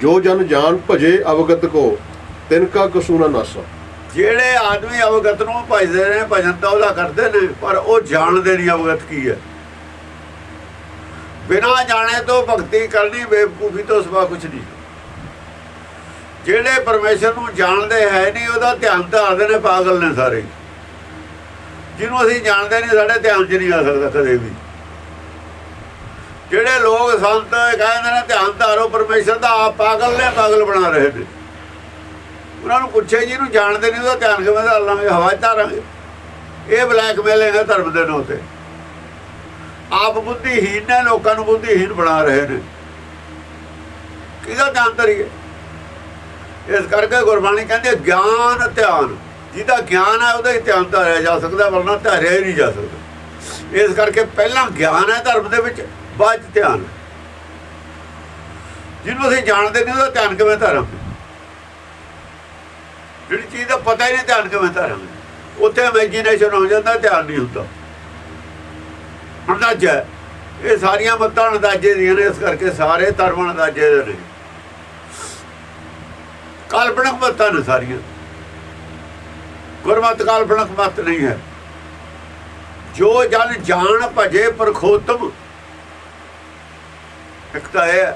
ਜੋ ਜਨ ਜਾਣ ਭਜੇ ਅਵਗਤ ਕੋ, ਤਿਨ ਕਾ ਕਸੂ ਨਾਸਾ। ਜਿਹੜੇ ਆਦਮੀ ਅਵਗਤ ਨੂੰ ਭਜਦੇ ਨੇ, ਭਜਨ ਤਾਂ ਉਹਦਾ ਕਰਦੇ ਨੇ, ਪਰ ਉਹ ਜਾਣਦੇ ਨਹੀਂ ਅਵਗਤ ਕੀ ਹੈ। ਬਿਨਾਂ ਜਾਣੇ ਤੋਂ ਭਗਤੀ ਕਰਨੀ ਬੇਵਕੂਫੀ ਤੋਂ ਸਵਾ ਕੁਝ ਨਹੀਂ। ਜਿਹੜੇ ਪਰਮੇਸ਼ਰ ਨੂੰ ਜਾਣਦੇ ਹੈ ਨਹੀਂ, ਉਹਦਾ ਧਿਆਨ ਧਾਰਦੇ ਨੇ ਪਾਗਲ ਨੇ ਸਾਰੇ। ਜਿਹਨੂੰ ਅਸੀਂ ਜਾਣਦੇ ਨਹੀਂ, ਸਾਡੇ ਧਿਆਨ 'ਚ ਨਹੀਂ ਆ ਸਕਦਾ ਕਦੇ ਵੀ। ਜਿਹੜੇ ਲੋਕ ਸੰਤ ਕਹਿੰਦੇ ਨੇ ਧਿਆਨ ਧਾਰੋ, ਪਰਮੇਸ਼ਰ ਦਾ ਆਪ ਪਾਗਲ ਨੇ, ਪਾਗਲ ਬਣਾ ਰਹੇ ਨੇ। ਉਹਨਾਂ ਨੂੰ ਪੁੱਛੇ ਜਿਹਨੂੰ ਜਾਣਦੇ ਨਹੀਂ, ਉਹਦਾ ਧਿਆਨ ਕਿਵੇਂ ਧਾਰ ਲਾਂਗੇ? ਹਵਾ ਧਾਰਾਂਗੇ। ਇਹ ਬਲੈਕਮੇਲ ਹੈ ਧਰਮ ਦੇ ਨਾਂ ਤੇ। ਆਪ ਬੁੱਧੀਹੀਨ ਨੇ, ਲੋਕਾਂ ਨੂੰ ਬੁੱਧੀਹੀਨ ਬਣਾ ਰਹੇ ਨੇ। ਕਿਹਦਾ ਧਿਆਨ ਧਰੀਏ? ਇਸ ਕਰਕੇ ਗੁਰਬਾਣੀ ਕਹਿੰਦੇ ਗਿਆਨ, ਧਿਆਨ। ਜਿਹਦਾ ਗਿਆਨ ਹੈ, ਉਹਦਾ ਹੀ ਧਿਆਨ ਧਾਰਿਆ ਜਾ ਸਕਦਾ, ਵਰਨਾ ਧਾਰਿਆ ਹੀ ਨਹੀਂ ਜਾ ਸਕਦਾ। ਇਸ ਕਰਕੇ ਪਹਿਲਾਂ ਗਿਆਨ ਹੈ ਧਰਮ ਦੇ ਵਿੱਚ। ਬਾਅਦ ਧਿਆਨ। ਜਿਹਨੂੰ ਅਸੀਂ ਜਾਣਦੇ ਨਹੀਂ ਉਹਦਾ ਧਿਆਨ ਕਿਵੇਂ ਧਾਰਾਂਗੇ? ਜਿਹੜੀ ਚੀਜ਼ ਦਾ ਪਤਾ ਹੀ ਨਹੀਂ ਧਿਆਨ ਕਿਵੇਂ ਧਾਰਾਂਗੇ। ਉੱਥੇ ਇਮੇਜਿਨੇਸ਼ਨ ਹੋ ਜਾਂਦਾ, ਧਿਆਨ ਨਹੀਂ ਹੁੰਦਾ। ਅੰਦਾਜ਼ਾ ਇਹ ਸਾਰੀਆਂ ਮੱਤਾਂ ਅੰਦਾਜ਼ੇ ਦੀਆਂ ਨੇ, ਇਸ ਕਰਕੇ ਸਾਰੇ ਧਰਮ ਅੰਦਾਜ਼ੇ ਦੇ ਨੇ। ਕਾਲਪਨਿਕ ਮੱਤਾਂ ਨੇ ਸਾਰੀਆਂ। ਗੁਰਮਤਿ ਕਾਲਪਨਿਕ ਮਤ ਨਹੀਂ ਹੈ। ਜੋ ਜਨ ਜਾਣ ਭਜੇ ਪ੍ਰਖੋਤਮ ਇੱਕ ਤਾਂ ਇਹ।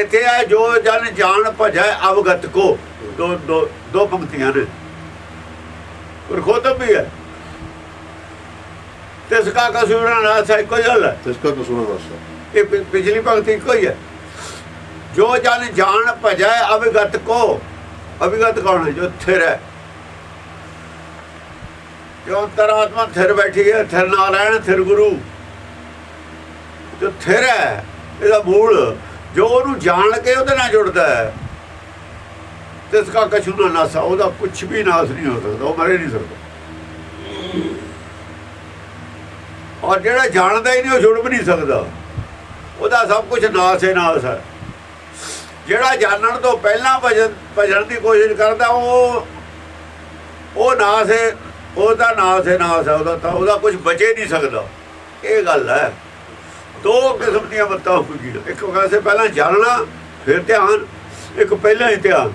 ਇੱਥੇ ਹੈ ਜੋ ਜਨ ਜਾਣ ਭਜੈ ਅਵਗਤ ਕੋ। ਦੋ ਦੋ ਦੋ ਪੰਕਤੀਆਂ ਨੇ। ਪਰਖੋਤਮ ਵੀ ਹੈ। ਤਿਸ ਕਾ ਕਸੂਰਾ ਨਾ ਸਾ ਕੋਈ ਗੱਲ ਹੈ। ਤਿਸ ਕਾ ਕਸੂ ਨਾ ਨਾਸਾ ਇਹ ਪਿਛਲੀ ਪੰਕਤੀ ਇੱਕੋ ਹੀ ਹੈ। ਜੋ ਜਨ ਜਾਣ ਭਜੈ ਅਵਗਤ ਕੋ। ਅਵਗਤ ਕੌਣ ਹੈ? ਜੋ ਥਿਰ ਹੈ। ਜੋ ਅੰਤਰਾਤਮਾ ਥਿਰ ਬੈਠੀ ਹੈ ਥਿਰ ਨਾਰਾਇਣ ਥਿਰ ਗੁਰੂ। ਜੋ ਥਿਰ ਹੈ। ਇਹਦਾ ਮੂਲ, ਜੋ ਉਹਨੂੰ ਜਾਣ ਕੇ ਉਹਦੇ ਨਾਲ ਜੁੜਦਾ ਹੈ। ਤਿਸ ਕਾ ਕਛੂ ਨਾ ਨਾਸਾ, ਉਹਦਾ ਕੁਝ ਵੀ ਨਾਸ ਨਹੀਂ ਹੋ ਸਕਦਾ, ਉਹ ਮਰੇ ਨਹੀਂ ਸਕਦਾ। ਔਰ ਜਿਹੜਾ ਜਾਣਦਾ ਹੀ ਨਹੀਂ, ਉਹ ਜੁੜ ਵੀ ਨਹੀਂ ਸਕਦਾ। ਉਹਦਾ ਸਭ ਕੁਝ ਨਾਸ ਹੈ ਨਾਸ ਹੈ। ਜਿਹੜਾ ਜਾਣਨ ਤੋਂ ਪਹਿਲਾਂ ਭਜਨ ਭਜਣ ਦੀ ਕੋਸ਼ਿਸ਼ ਕਰਦਾ, ਉਹ ਉਹ ਨਾਸ ਹੈ ਉਹਦਾ ਨਾਸ ਹੈ ਨਾਸ ਹੈ, ਉਹਦਾ ਤਾਂ ਉਹਦਾ ਕੁਝ ਬਚੇ ਨਹੀਂ ਸਕਦਾ। ਇਹ ਗੱਲ ਹੈ। ਦੋ ਕਿਸਮ ਦੀਆਂ ਮੱਤਾਂ ਹੋਈਆਂ ਇੱਕ ਪਾਸੇ ਪਹਿਲਾਂ ਜਾਣਨਾ ਫਿਰ ਧਿਆਨ, ਇੱਕ ਪਹਿਲਾਂ ਹੀ ਧਿਆਨ।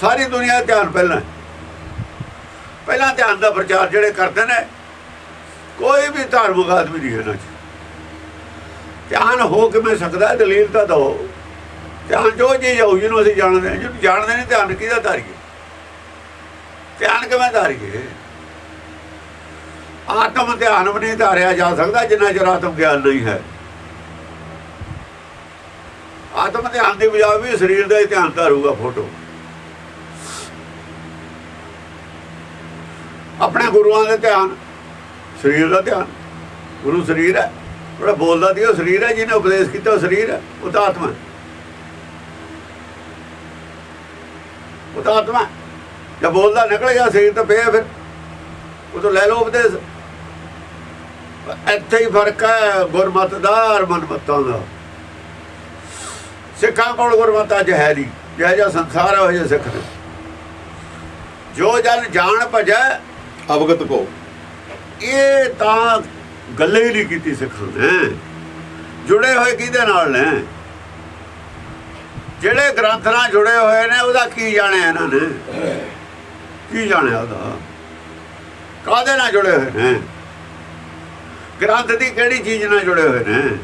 ਸਾਰੀ ਦੁਨੀਆ ਧਿਆਨ ਪਹਿਲਾਂ ਪਹਿਲਾਂ ਧਿਆਨ ਦਾ ਪ੍ਰਚਾਰ ਜਿਹੜੇ ਕਰਦੇ ਨੇ, ਕੋਈ ਵੀ ਧਾਰਮਿਕ ਆਦਮੀ ਨਹੀਂ ਇਹਨਾਂ 'ਚ। ਧਿਆਨ ਹੋ ਕਿਵੇਂ ਸਕਦਾ ਦਲੀਲ ਤਾਂ ਦਿਓ। ਧਿਆਨ ਜੋ ਚੀਜ਼ ਹੋਊ, ਜਿਹਨੂੰ ਅਸੀਂ ਜਾਣਦੇ ਹਾਂ, ਜਿਹਨੂੰ ਜਾਣਦੇ ਨਹੀਂ, ਧਿਆਨ ਕਿਹਦਾ ਧਾਰੀਏ? ਧਿਆਨ ਕਿਵੇਂ ਧਾਰੀਏ? ਆਤਮ ਧਿਆਨ ਵੀ ਨਹੀਂ ਧਾਰਿਆ ਜਾ ਸਕਦਾ ਜਿੰਨਾ ਚਿਰ ਆਤਮ ਗਿਆਨ ਨਹੀਂ ਹੈ। ਆਤਮ ਧਿਆਨ ਦੀ ਬਜਾਏ ਵੀ ਸਰੀਰ ਦਾ ਹੀ ਧਿਆਨ ਧਾਰੂਗਾ ਫੋਟੋ। ਆਪਣੇ ਗੁਰੂਆਂ ਦੇ ਧਿਆਨ, ਸਰੀਰ ਦਾ ਧਿਆਨ, ਗੁਰੂ ਸਰੀਰ ਹੈ। ਜਿਹੜਾ ਬੋਲਦਾ ਦੀ ਉਹ ਸਰੀਰ ਹੈ, ਜਿਹਨੇ ਉਪਦੇਸ਼ ਕੀਤਾ ਉਹ ਸਰੀਰ ਹੈ, ਉਹ ਤਾਂ ਆਤਮਾ ਹੈ। ਉਹ ਤਾਂ ਆਤਮਾ ਹੈ। ਬੋਲਦਾ ਨਿਕਲ ਗਿਆ ਸਰੀਰ ਤਾਂ ਪਿਆ ਫਿਰ। ਉਹ ਤੋਂ ਲੈ ਲਓ ਉਪਦੇਸ਼। ਇੱਥੇ ਹੀ ਫ਼ਰਕ ਹੈ ਗੁਰਮਤਿ ਦਾ ਔਰ ਮਨਮਤਾਂ ਦਾ। ਸਿੱਖਾਂ ਕੋਲ ਗੁਰਮਤਿ ਅੱਜ ਹੈ ਨਹੀਂ ਜਿਹੜਾ ਜਿਹਾ ਸੰਸਾਰ ਹੈ ਉਹ ਜਿਹੇ ਸਿੱਖ ਜੋ ਜਨ ਜਾਣ ਭਜੈ ਅਵਗਤ ਕੋ। ਇਹ ਤਾਂ ਗੱਲੇ ਹੀ ਨਹੀਂ ਕੀਤੀ ਸਿੱਖਾਂ ਨੇ। ਜੁੜੇ ਹੋਏ ਕਿਹਦੇ ਨਾਲ ਨੇ? ਜਿਹੜੇ ਗ੍ਰੰਥ ਨਾਲ ਜੁੜੇ ਹੋਏ ਨੇ ਉਹਦਾ ਕੀ ਜਾਣਿਆ ਇਹਨਾਂ ਨੇ? ਕੀ ਜਾਣਿਆ ਉਹਦਾ? ਕਾਹਦੇ ਨਾਲ ਜੁੜੇ ਹੋਏ ਨੇ? ਗ੍ਰੰਥ ਦੀ ਕਿਹੜੀ ਚੀਜ਼ ਨਾਲ ਜੁੜੇ ਹੋਏ ਨੇ?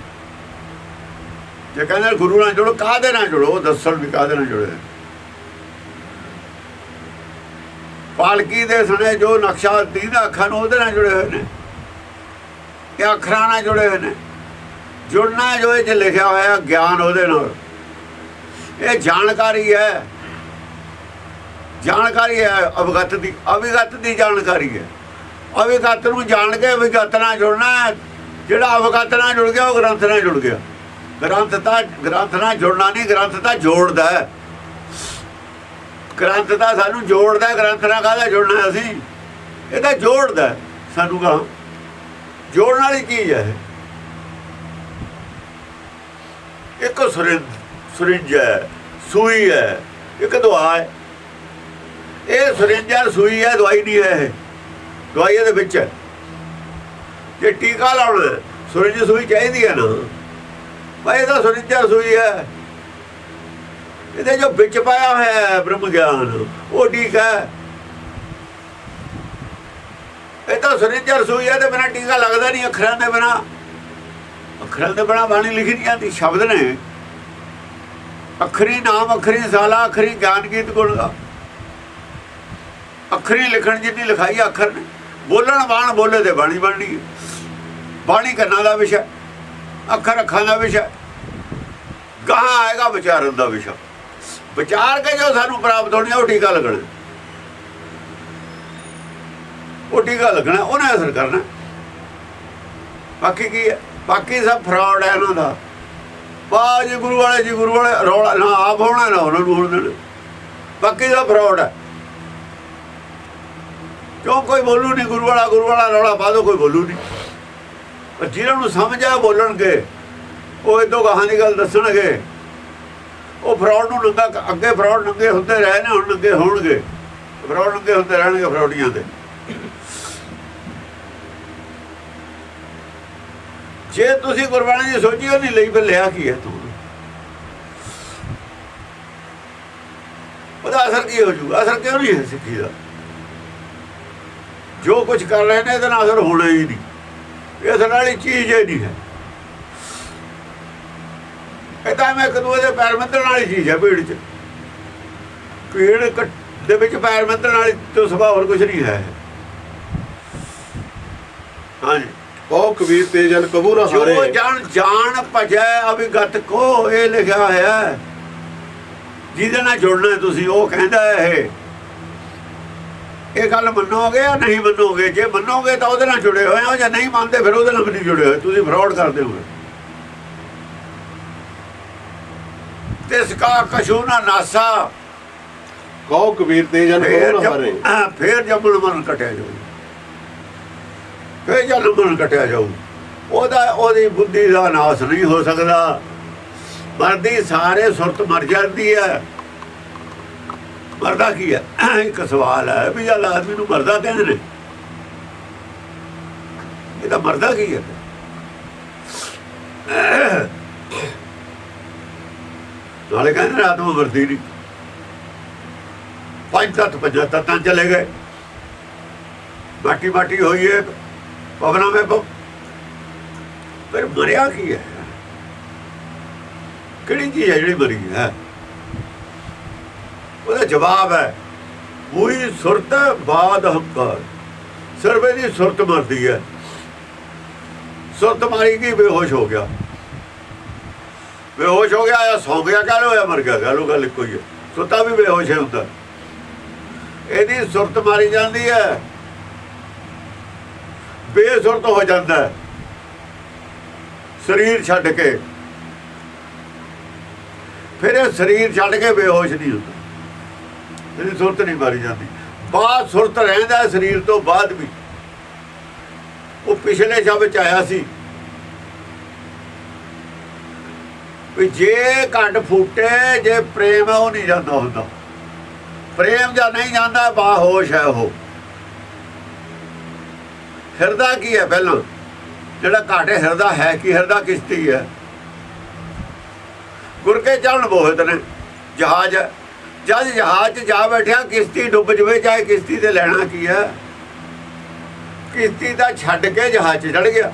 ਜੇ ਕਹਿੰਦੇ ਗੁਰੂ ਨਾਲ ਜੁੜੋ, ਕਾਹਦੇ ਨਾਲ ਜੁੜੋ? ਦੱਸਣ ਵੀ ਕਾਹਦੇ ਨਾਲ ਜੁੜੇ ਹੋਏ। ਪਾਲਕੀ ਦੇ ਸਣੇ ਜੋ ਨਕਸ਼ਾ ਦੀਦਾ ਅੱਖਾਂ ਨੂੰ ਉਹਦੇ ਨਾਲ ਜੁੜੇ ਹੋਏ ਨੇ ਇਹ ਅੱਖਰਾਂ ਨਾਲ ਜੁੜੇ ਹੋਏ ਨੇ। ਜੁੜਨਾ ਜੋ ਇਹ ਚ ਲਿਖਿਆ ਹੋਇਆ ਗਿਆਨ ਉਹਦੇ ਨਾਲ। ਇਹ ਜਾਣਕਾਰੀ ਹੈ। ਜਾਣਕਾਰੀ ਹੈ, ਅਵਗਤ ਦੀ, ਅਵਿਗਤ ਦੀ ਜਾਣਕਾਰੀ ਹੈ। ਅਵਿਗਤ ਨੂੰ ਜਾਣ ਕੇ ਅਵਿਗਤ ਨਾਲ ਜੁੜਨਾ ਜਿਹੜਾ ਅਵਗਤ ਨਾਲ ਜੁੜ ਗਿਆ, ਉਹ ਗ੍ਰੰਥ ਨਾਲ ਜੁੜ ਗਿਆ। ਗ੍ਰੰਥ ਤਾਂ, ਗ੍ਰੰਥ ਨਾਲ ਜੁੜਨਾ ਨਹੀਂ, ਗ੍ਰੰਥ ਤਾਂ ਜੋੜਦਾ ਹੈ। ਗ੍ਰੰਥ ਤਾਂ ਸਾਨੂੰ ਜੋੜਦਾ ਗ੍ਰੰਥ ਨਾਲ ਕਾਹਦਾ ਜੁੜਨਾ ਅਸੀਂ? ਇਹ ਤਾਂ ਜੋੜਦਾ ਸਾਨੂੰ ਕਹਾਂ? ਜੋੜਨ ਵਾਲੀ ਚੀਜ਼ ਹੈ ਇਹ। ਇੱਕ ਸੁਰਿੰਦ ਸੁਰਿੰਜ ਹੈ, ਸੂਈ ਹੈ, ਇੱਕ ਦਵਾ ਹੈ। ਇਹ ਸੁਰਿੰਜ ਹੈ, ਸੂਈ ਹੈ, ਦਵਾਈ ਨਹੀਂ ਹੈ ਇਹ। ਦਵਾਈ ਇਹਦੇ ਵਿੱਚ ਹੈ। ਜੇ ਟੀਕਾ ਲਾਉਣਾ ਹੈ, ਸੂਈ ਚਾਹੀਦੀ ਹੈ ਨਾ। ਭਾਈ ਇਹ ਤਾਂ ਸੁਰਿੰਜ ਹੈ ਸੂਈ ਹੈ। ਇਹਦੇ ਜੋ ਵਿੱਚ ਪਾਇਆ ਹੋਇਆ ਹੈ ਬ੍ਰਹਮ ਗਿਆਨ ਉਹ ਟੀਕਾ ਇਹ ਤਾਂ ਸਰਿੰਜਰ ਸੂਈ ਹੈ ਤੇ ਬਿਨਾਂ ਟੀਕਾ ਲੱਗਦਾ ਨਹੀਂ ਅੱਖਰਾਂ ਦੇ ਬਿਨਾਂ। ਅੱਖਰਾਂ ਦੇ ਬਿਨਾਂ ਬਾਣੀ ਲਿਖੀ ਨਹੀਂ ਜਾਂਦੀ ਸ਼ਬਦ ਨੇ। ਅੱਖਰੀ ਨਾਮ ਅੱਖਰੀ ਸਾਲਾ ਅੱਖਰੀ ਗਿਆਨ ਗੀਤ ਗੁਣ। ਦਾ ਅੱਖਰੀ ਲਿਖਣ ਜਿੰਨੀ ਲਿਖਾਈ ਆ ਅੱਖਰ ਨੇ। ਬੋਲਣ ਬਾਣ ਬੋਲੇ ਤੇ ਬਾਣੀ ਬਣਨੀ ਹੈ। ਬਾਣੀ ਕੰਨਾਂ ਦਾ ਵਿਸ਼ਾ ਅੱਖਰ ਅੱਖਾਂ ਦਾ ਵਿਸ਼ਾ, ਗਾਹਾਂ ਆਏਗਾ ਵਿਚਾਰਨ ਦਾ ਵਿਸ਼ਾ। ਵਿਚਾਰ ਕੇ ਜੋ ਸਾਨੂੰ ਪ੍ਰਾਪਤ ਹੋਣੀ ਉਹ ਟੀਕਾ ਲੱਗਣਾ। ਉਹ ਟੀਕਾ ਲੱਗਣਾ, ਉਹਨੇ ਅਸਰ ਕਰਨਾ। ਬਾਕੀ ਕੀ ਹੈ? ਬਾਕੀ ਸਭ ਫਰਾਡ ਹੈ ਇਹਨਾਂ ਦਾ। ਬਾ ਗੁਰੂ ਵਾਲੇ, ਜੀ ਗੁਰੂ ਵਾਲੇ, ਰੌਲਾ ਨਾ ਆਪ ਹੋਣਾ, ਨਾ ਉਹਨਾਂ ਨੂੰ ਹੋਣ ਦੇਣਾ। ਬਾਕੀ ਦਾ ਫਰਾਡ ਹੈ। ਕਿਉਂ ਕੋਈ ਬੋਲੂ ਨਹੀਂ ਗੁਰੂ ਵਾਲਾ ਗੁਰੂ ਵਾਲਾ ਰੌਲਾ ਪਾ ਦੋ, ਕੋਈ ਬੋਲੂ ਨਹੀਂ ਪਰ ਜਿਹਨਾਂ ਨੂੰ ਸਮਝ ਆ ਬੋਲਣਗੇ। ਉਹ ਇਦੋਂ ਗਾਹਾਂ ਦੀ ਗੱਲ ਦੱਸਣਗੇ। ਉਹ ਫਰਾਡ ਨੂੰ ਨੰਗਾ ਅੱਗੇ ਫਰਾਡ ਨੰਗੇ ਹੁੰਦੇ ਰਹੇ ਨੇ, ਹੁਣ ਨੰਗੇ ਹੋਣਗੇ। ਫਰਾਡ ਨੰਗੇ ਹੁੰਦੇ ਰਹਿਣਗੇ ਫਰਾਡੀਆਂ ਦੇ। ਜੇ ਤੁਸੀਂ ਗੁਰਬਾਣੀ ਦੀ ਸੋਚੀ ਉਹ ਨਹੀਂ ਲਈ, ਫਿਰ ਲਿਆ ਕੀ ਹੈ ਤੂੰ? ਉਹਦਾ ਅਸਰ ਕੀ ਹੋ ਜੂਗਾ ਅਸਰ ਕਿਉਂ ਨਹੀਂ ਹੈ ਸਿੱਖੀ ਦਾ? ਜੋ ਕੁਝ ਕਰ ਰਹੇ ਨੇ ਇਹਦਾ ਨਾਲ ਅਸਰ ਹੋਣਾ ਹੀ ਨਹੀਂ। ਇਹ ਅਸਰ ਵਾਲੀ ਚੀਜ਼ ਹੀ ਨਹੀਂ ਹੈ। ਇਹ ਤਾਂ ਮੈਂ ਇੱਕ ਦੂਏ ਦੇ ਪੈਰ ਮੰਤਣ ਵਾਲੀ ਚੀਜ਼ ਹੈ ਭੀੜ 'ਚ। ਭੀੜ ਦੇ ਵਿੱਚ ਪੈਰ ਮੰਤਣ ਵਾਲੀ ਤੋਂ ਸੁਭਾਅ ਹੋਰ ਕੁਝ ਨਹੀਂ ਹੈ। ਹਾਂਜੀ। ਕਹੋ ਕਬੀਰ ਤੇ ਜਨ ਕਬੂ ਨਾ ਜੋ ਹਾਰੇ। ਜਾਣ ਜਾਣ ਭਜੈ ਅਭਿਗਤ ਕੋ ਇਹ ਲਿਖਿਆ ਹੋਇਆ ਹੈ। ਜਿਹਦੇ ਨਾਲ ਜੁੜਨਾ ਹੈ ਤੁਸੀਂ ਉਹ ਕਹਿੰਦਾ ਹੈ ਇਹ ਗੱਲ ਮੰਨੋਗੇ ਜਾਂ ਨਹੀਂ ਮੰਨੋਗੇ? ਜੇ ਮੰਨੋਗੇ ਤਾਂ ਉਹਦੇ ਨਾਲ ਜੁੜੇ ਹੋਏ ਹੋ ਜਾਂ ਨਹੀਂ ਮੰਨਦੇ ਫਿਰ ਉਹਦੇ ਨਾਲ ਨਹੀਂ ਜੁੜੇ ਹੋਏ। ਤੁਸੀਂ ਫਰਾਡ ਕਰਦੇ ਹੋ ਤਿਸ ਕਾ ਕਛੂ ਨਾ ਨਾਸਾ। ਕਹੋ ਕਬੀਰ ਤੇ ਜਨ ਫੇਰ ਕਬੂ ਨਾ ਹਾਂ, ਫੇਰ ਜਬਲ ਮਨ ਕਟਿਆ ਜਾਊ। ਫੇਰ ਜਦ ਮਨ ਕਟਿਆ ਜਾਊ। ਉਹਦਾ ਉਹਦੀ ਬੁੱਧੀ ਦਾ ਨਾਸ ਨਹੀਂ ਹੋ ਸਕਦਾ। ਮਰਦੀ ਸਾਰੇ ਸੁਰਤ ਮਰ ਜਾਂਦੀ ਹੈ। ਮਰਦਾ ਕੀ ਹੈ? ਇੱਕ ਸਵਾਲ ਹੈ ਵੀ ਜਦ ਆਦਮੀ ਨੂੰ ਮਰਦਾ ਕਹਿੰਦੇ ਨੇ। ਇਹਦਾ ਮਰਦਾ ਕੀ ਹੈ? ਨਾਲੇ ਕਹਿੰਦੇ ਨੇ ਆਤਮਾ ਮਰਦੀ ਨਹੀਂ। ਪੰਜ ਤੱਤ ਪੰਜਾਂ ਤੱਤਾਂ ਚਲੇ ਗਏ। ਮਾਟੀ ਮਾਟੀ ਹੋਈ ਹੈ, ਪਵਨਾ ਮੇ ਪਵ ਫਿਰ ਮਰਿਆ ਕੀ ਹੈ? ਕਿਹੜੀ ਚੀਜ਼ ਹੈ ਜਿਹੜੀ ਮਰੀ ਹੈ? ਉਹਦਾ ਜਵਾਬ ਹੈ, ਉਹੀ ਸੁਰਤ ਬਾਦ ਹੰਕਾਰ। ਸਿਰਫ ਇਹਦੀ ਸੁਰਤ ਮਰਦੀ ਹੈ। ਸੁਰਤ ਮਾਰੀ ਗਈ, ਬੇਹੋਸ਼ ਹੋ ਗਿਆ। ਬੇਹੋਸ਼ ਹੋ ਗਿਆ ਆ ਸੌ ਗਿਆ, ਕਹ ਲੋ ਮਰ ਗਿਆ, ਕਹ ਲੋ ਗੱਲ ਇੱਕੋ ਹੀ ਹੈ। ਸੁੱਤਾ ਵੀ ਬੇਹੋਸ਼ ਹੁੰਦਾ। ਇਹਦੀ ਸੁਰਤ ਮਾਰੀ ਜਾਂਦੀ ਹੈ। ਬੇਸੁਰਤ ਹੋ ਜਾਂਦਾ ਸਰੀਰ ਛੱਡ ਕੇ। ਫਿਰ ਇਹ ਸਰੀਰ ਛੱਡ ਕੇ ਬੇਹੋਸ਼ ਨਹੀਂ ਹੁੰਦਾ। ਇਹਦੀ ਸੁਰਤ ਨਹੀਂ ਮਾਰੀ ਜਾਂਦੀ। ਬਾਅਦ ਸੁਰਤ ਰਹਿੰਦਾ ਸਰੀਰ ਤੋਂ ਬਾਅਦ ਵੀ। ਉਹ ਪਿਛਲੇ ਸ਼ਬਦ ਚ ਆਇਆ ਸੀ ਵੀ ਜੇ ਘੱਟ ਫੂਟੇ, ਜੇ ਪ੍ਰੇਮ ਉਹ ਨਹੀਂ ਜਾਂਦਾ ਹੁੰਦਾ। ਪ੍ਰੇਮ ਜਾਂ ਨਹੀਂ ਜਾਂਦਾ, ਬਾਹੋਸ਼ ਹੈ ਉਹ। ਹਿਰਦਾ ਕੀ ਹੈ ਪਹਿਲਾਂ? ਜਿਹੜਾ ਘਾਟੇ ਹਿਰਦਾ ਹੈ ਕੀ? ਹਿਰਦਾ ਕਿਸ਼ਤੀ ਹੈ ਗੁਰ ਕੇ ਚੜਨ ਬੋਹਤ ਨੇ। ਜਹਾਜ਼ ਹੈ। ਜਦ ਜਹਾਜ਼ 'ਚ ਜਾ ਬੈਠਿਆ ਕਿਸ਼ਤੀ ਡੁੱਬ ਜਵੇ, ਚਾਹੇ ਕਿਸ਼ਤੀ ਤੇ ਲੈਣਾ ਕੀ ਹੈ ਕਿਸ਼ਤੀ ਦਾ ਛੱਡ ਕੇ ਜਹਾਜ਼ 'ਚ ਚੜ ਗਿਆ।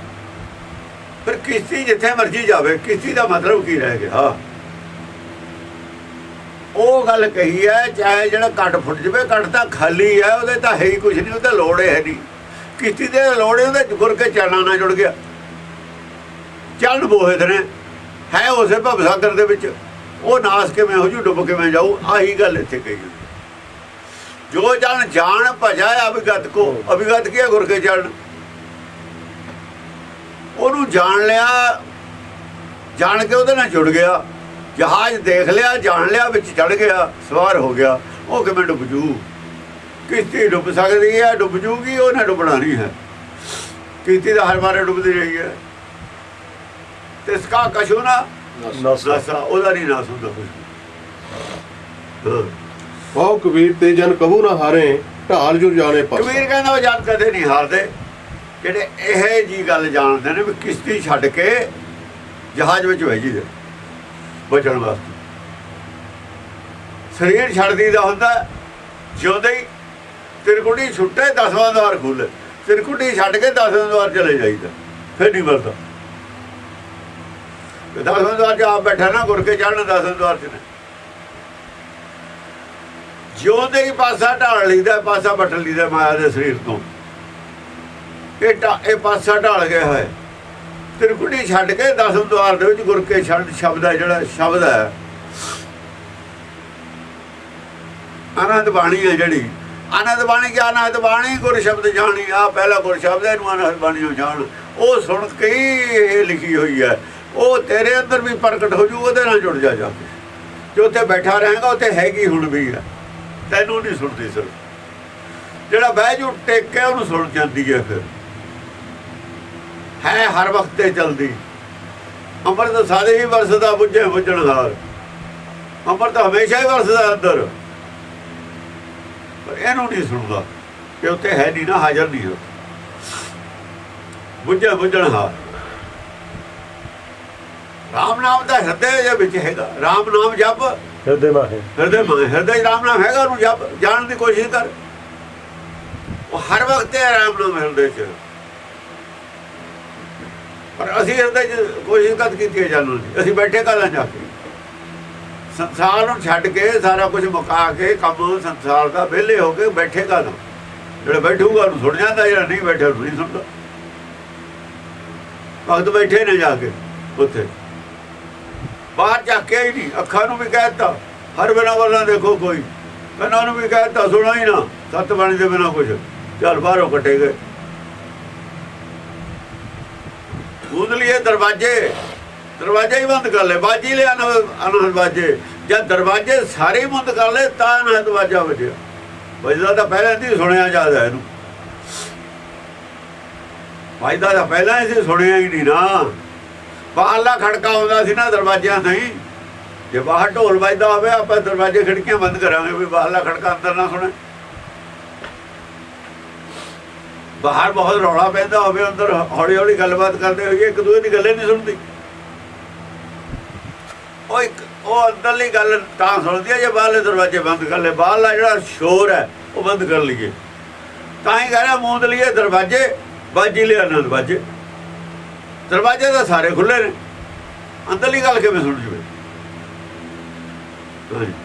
ਫਿਰ ਕਿਸ਼ਤੀ ਜਿੱਥੇ ਮਰਜ਼ੀ ਜਾਵੇ, ਕਿਸ਼ਤੀ ਦਾ ਮਤਲਬ ਕੀ ਰਹਿ ਗਿਆ? ਉਹ ਗੱਲ ਕਹੀ ਹੈ, ਚਾਹੇ ਜਿਹੜਾ ਕੱਟ ਫੁੱਟ ਜਵੇ, ਕੱਟ ਤਾਂ ਖਾਲੀ ਹੈ, ਉਹਦੇ ਤਾਂ ਹੈ ਹੀ ਕੁਝ ਨਹੀਂ, ਉਹਦਾ ਲੋੜ ਹੈ ਨਹੀਂ। ਕਿਸ਼ਤੀ ਦੇ ਲੋੜ ਹੈ, ਉਹਦੇ ਗੁਰ ਕੇ ਚਲਣਾ ਨਾਲ ਜੁੜ ਗਿਆ। ਚਰਨ ਬੋਹੇ ਨੇ, ਹੈ ਉਸੇ ਭਵ ਸਾਗਰ ਦੇ ਵਿੱਚ। ਉਹ ਨਾਸ ਕਿਵੇਂ ਹੋ ਜੂ, ਡੁੱਬ ਕਿਵੇਂ ਜਾਊ, ਆਹੀ ਗੱਲ ਇੱਥੇ ਕਹੀ ਹੋਈ। ਜੋ ਜਨ ਜਾਣ ਭਜਾ ਅਭਿਗਤ ਕੋ, ਅਭਿਗਤ ਕੀ ਗੁਰ ਕੇ ਚਰਨ? ਉਹਨੂੰ ਜਾਣ ਲਿਆ, ਜਾਣ ਕੇ ਉਹਦੇ ਨਾਲ ਜੁੜ ਗਿਆ, ਜਹਾਜ਼ ਦੇਖ ਲਿਆ, ਜਾਣ ਲਿਆ, ਵਿੱਚ ਚੜ ਗਿਆ, ਸਵਾਰ ਹੋ ਗਿਆ, ਉਹ ਕਿਵੇਂ ਡੁੱਬ ਜੂ? ਕਿਸ਼ਤੀ ਡੁੱਬ ਸਕਦੀ ਹੈ, ਡੁੱਬ ਜੂਗੀ, ਉਹਨੇ ਡੁੱਬਣਾ ਨਹੀਂ ਹੈ। ਕਿਸ਼ਤੀ ਦਾ ਹਰ ਮਾਰੇ ਡੁੱਬਦੀ ਰਹੀ ਹੈ। ਤੇ ਇਸਕਾ ਕਸ਼ੂ ਨਾ ਨਾਸਾ। ਉਹਦਾ ਨਹੀਂ ਨਾਸ ਹੁੰਦਾ ਕੁਝ ਹਾਂ। ਕਹੋ ਕਬੀਰ ਤੇ ਜਨ ਕਬੂ ਨਾ ਹਾਰੇ ਢਾਲ ਜੁਰ ਜਾਣੇ ਪਾਸ। ਕਬੀਰ ਕਹਿੰਦਾ ਉਹ ਜਦ ਕਦੇ ਨਹੀਂ ਹਾਰਦੇ। ਜਿਹੜੇ ਇਹ ਜੀ ਗੱਲ ਜਾਣਦੇ ਨੇ ਵੀ ਕਿਸ਼ਤੀ ਛੱਡ ਕੇ ਜਹਾਜ਼ ਵਿੱਚ ਭੇਜੀ ਦੇ ਬਚਣ ਵਾਸਤੇ। ਸਰੀਰ ਛੱਡ ਦੀਦਾ ਹੁੰਦਾ ਜਿਉਂਦੇ ਹੀ ਤਿਰਕੁਟੀ ਛੁੱਟੇ ਦਸਵਾਂ ਦਵਾਰ ਖੁੱਲੇ ਤਿਰਕੁਟੀ ਛੱਡ ਕੇ ਦਸਵਾਂ ਦਵਾਰ ਚਲੇ ਜਾਈਦਾ ਫਿਰ ਨਹੀਂ ਮਰਦਾ ਤੇ ਦਸਵਾਂ ਦਵਾਰ 'ਚ ਆਪ ਬੈਠਾ ਨਾ ਗੁਰ ਕੇ ਚੜਨ ਦਸਵਾਂ ਦਵਾਰ 'ਚ ਨੇ। ਜਿਉਂਦੇ ਹੀ ਪਾਸਾ ਢਾਲ ਲਈਦਾ, ਪਾਸਾ ਬਟ ਲਈਦਾ ਮਾਇਆ ਦੇ ਸਰੀਰ ਤੋਂ। ਇਹ ਇਹ ਪਾਸਾ ਢਾਲ ਗਿਆ ਹੈ ਤਿਰਕੁਟੀ ਛੱਡ ਕੇ ਦਸਮ ਦਵਾਰ ਦੇ ਵਿੱਚ ਗੁਰ ਕੇ ਛੱਡ, ਸ਼ਬਦ ਹੈ ਜਿਹੜਾ, ਸ਼ਬਦ ਹੈ। ਆਨੰਦ ਬਾਣੀ ਹੈ ਜਿਹੜੀ। ਆਨੰਦ ਬਾਣੀ ਕੀ ਆਨੰਦ ਬਾਣੀ ਗੁਰ ਸ਼ਬਦ ਜਾਣੀ। ਆ ਪਹਿਲਾ ਗੁਰ ਸ਼ਬਦ ਇਹਨੂੰ ਆਨੰਦ ਬਾਣੀ ਨੂੰ ਜਾਣ। ਉਹ ਸੁਣ ਕੇ ਇਹ ਲਿਖੀ ਹੋਈ ਹੈ। ਉਹ ਤੇਰੇ ਅੰਦਰ ਵੀ ਪ੍ਰਗਟ ਹੋ ਜੂ, ਉਹਦੇ ਨਾਲ ਜੁੜ ਜਾ ਜਾ ਜੋ ਉੱਥੇ ਬੈਠਾ ਰਹੇਗਾ, ਉੱਥੇ ਹੈਗੀ ਹੁਣ ਵੀ ਹੈ। ਤੈਨੂੰ ਨਹੀਂ ਸੁਣਦੀ ਸਿਰਫ ਜਿਹੜਾ ਬਹਿ ਜੂ ਟੇਕ ਕੇ ਉਹਨੂੰ ਸੁਣ ਜਾਂਦੀ ਹੈ ਫਿਰ। ਹੈ ਹਰ ਵਕਤ ਤੇ ਚਲਦੀ ਅੰਮ੍ਰਿਤ ਸਾਰੇ ਹੀ ਵਰਸਦਾ, ਬੁੱਝੇ ਬੁੱਝਣਹਾਰ ਅੰਮ੍ਰਿਤ ਹਮੇਸ਼ਾ ਹੀ ਵਰਸਦਾ ਅੰਦਰ। ਪਰ ਇਹਨੂੰ ਨਹੀਂ ਸੁਣਦਾ। ਕਿ ਉੱਥੇ ਹੈ ਨਹੀਂ ਨਾ, ਹਾਜ਼ਰ ਨਹੀਂ ਹੋ। ਬੁੱਝੇ ਬੁੱਝਣਹਾਰ ਰਾਮ ਨਾਮ ਦਾ ਹਿਰਦੇ ਦੇ ਵਿੱਚ ਹੈਗਾ। ਰਾਮ ਨਾਮ ਜਪ। ਹਿਰਦੇ ਮਾਹੇ। ਹਿਰਦੇ ਮਾਂ ਹਿਰਦੇ ਰਾਮ ਨਾਮ ਹੈਗਾ ਉਹਨੂੰ ਜਪ। ਜਾਣਨ ਦੀ ਕੋਸ਼ਿਸ਼ ਕਰ। ਉਹ ਹਰ ਵਕਤ ਹੈ ਰਾਮ ਨਾਮ ਹਿਰਦੇ 'ਚ। ਪਰ ਅਸੀਂ ਹਿਰਦੇ 'ਚ ਕੋਸ਼ਿਸ਼ ਕਦ ਕੀਤੀ ਹੈ ਜਾਣਨ ਦੀ? ਅਸੀਂ ਬੈਠੇ ਕਾਲਾਂ ਜਾ ਕੇ? ਸੰਸਾਰ ਨੂੰ ਛੱਡ ਕੇ ਸਾਰਾ ਕੁਝ ਮੁਕਾ ਕੇ ਕੰਮ ਸੰਸਾਰ ਦਾ ਵਿਹਲੇ ਹੋ ਕੇ ਬੈਠੇ ਕਾਲਾਂ ਜਿਹੜਾ ਬੈਠੂਗਾ ਉਹਨੂੰ ਸੁਣ ਜਾਂਦਾ ਜਿਹੜਾ ਨਹੀਂ ਬੈਠਾ ਉਹਨੂੰ ਨਹੀਂ ਸੁਣਦਾ ਭਗਤ ਬੈਠੇ ਨੇ ਜਾ ਕੇ ਉੱਥੇ। ਬਾਹਰ ਝਾਕਿਆ ਹੀ ਨਹੀਂ। ਅੱਖਾਂ ਨੂੰ ਵੀ ਕਹਿਤਾ ਹਰ ਬਿਨਾ ਵਰਨਾ ਦੇਖੋ ਕੋਈ। ਕੰਨਾਂ ਨੂੰ ਵੀ ਕਹਿਤਾ ਸੁਣਾ ਹੀ ਨਾ। ਸੱਤ ਬਾਣੀ ਦੇ ਬਿਨਾ ਕੁਝ ਚੱਲ ਬਾਹਰੋਂ ਕੱਟੇ ਗਏ। ਬੂਦ ਲਈਏ ਦਰਵਾਜ਼ੇ। ਦਰਵਾਜ਼ੇ ਹੀ ਬੰਦ ਕਰ ਲੈ ਬਾਜੀ ਲਿਆ ਅਨਹਦ ਬਾਜੇ ਜਦ ਦਰਵਾਜ਼ੇ ਸਾਰੇ ਬੰਦ ਕਰ ਲੈ ਤਾਂ ਅਨਹਦ ਦਰਵਾਜ਼ਾ ਵਜਿਆ। ਵੱਜਦਾ ਤਾਂ ਪਹਿਲਾਂ ਹੀ ਸੁਣਿਆ ਜਾਂਦਾ ਇਹਨੂੰ। ਵੱਜਦਾ ਤਾਂ ਪਹਿਲਾਂ ਹੀ ਸੀ, ਸੁਣਿਆ ਹੀ ਨਹੀਂ ਨਾ। ਬਾਹਰਲਾ ਖੜਕਾ ਆਉਂਦਾ ਸੀ ਨਾ ਦਰਵਾਜ਼ਿਆਂ ਨਹੀਂ। ਜੇ ਬਾਹਰ ਢੋਲ ਵੱਜਦਾ ਹੋਵੇ, ਆਪਾਂ ਦਰਵਾਜ਼ੇ ਖਿੜਕੀਆਂ ਬੰਦ ਕਰਾਂਗੇ ਵੀ ਬਾਹਰਲਾ ਖੜਕਾ ਅੰਦਰ ਨਾ ਸੁਣੇ। ਬਾਹਰ ਬਹੁਤ ਰੌਲਾ ਪੈਂਦਾ ਹੋਵੇ, ਅੰਦਰ ਹੌਲੀ ਹੌਲੀ ਗੱਲਬਾਤ ਕਰਦੇ ਹੋਈਏ, ਇੱਕ ਦੂਜੇ ਦੀ ਗੱਲੇ ਨਹੀਂ ਸੁਣਦੀ। ਉਹ ਇੱਕ, ਉਹ ਅੰਦਰਲੀ ਗੱਲ ਤਾਂ ਸੁਣਦੀ ਹੈ ਜੇ ਬਾਹਰਲੇ ਦਰਵਾਜ਼ੇ ਬੰਦ ਕਰ ਲੈ ਬਾਹਰਲਾ ਜਿਹੜਾ ਸ਼ੋਰ ਹੈ, ਉਹ ਬੰਦ ਕਰ ਲਈਏ। ਤਾਂ ਹੀ ਕਹਿੰਦਾ ਮੂੰਦ ਲਈਏ ਦਰਵਾਜ਼ੇ, ਬਾਜੀ ਲਿਆ ਨਾ ਦਰਵਾਜ਼ੇ। ਦਰਵਾਜ਼ੇ ਤਾਂ ਸਾਰੇ ਖੁੱਲੇ ਨੇ। ਅੰਦਰਲੀ ਗੱਲ ਕਿਵੇਂ ਸੁਣ ਜਵੇ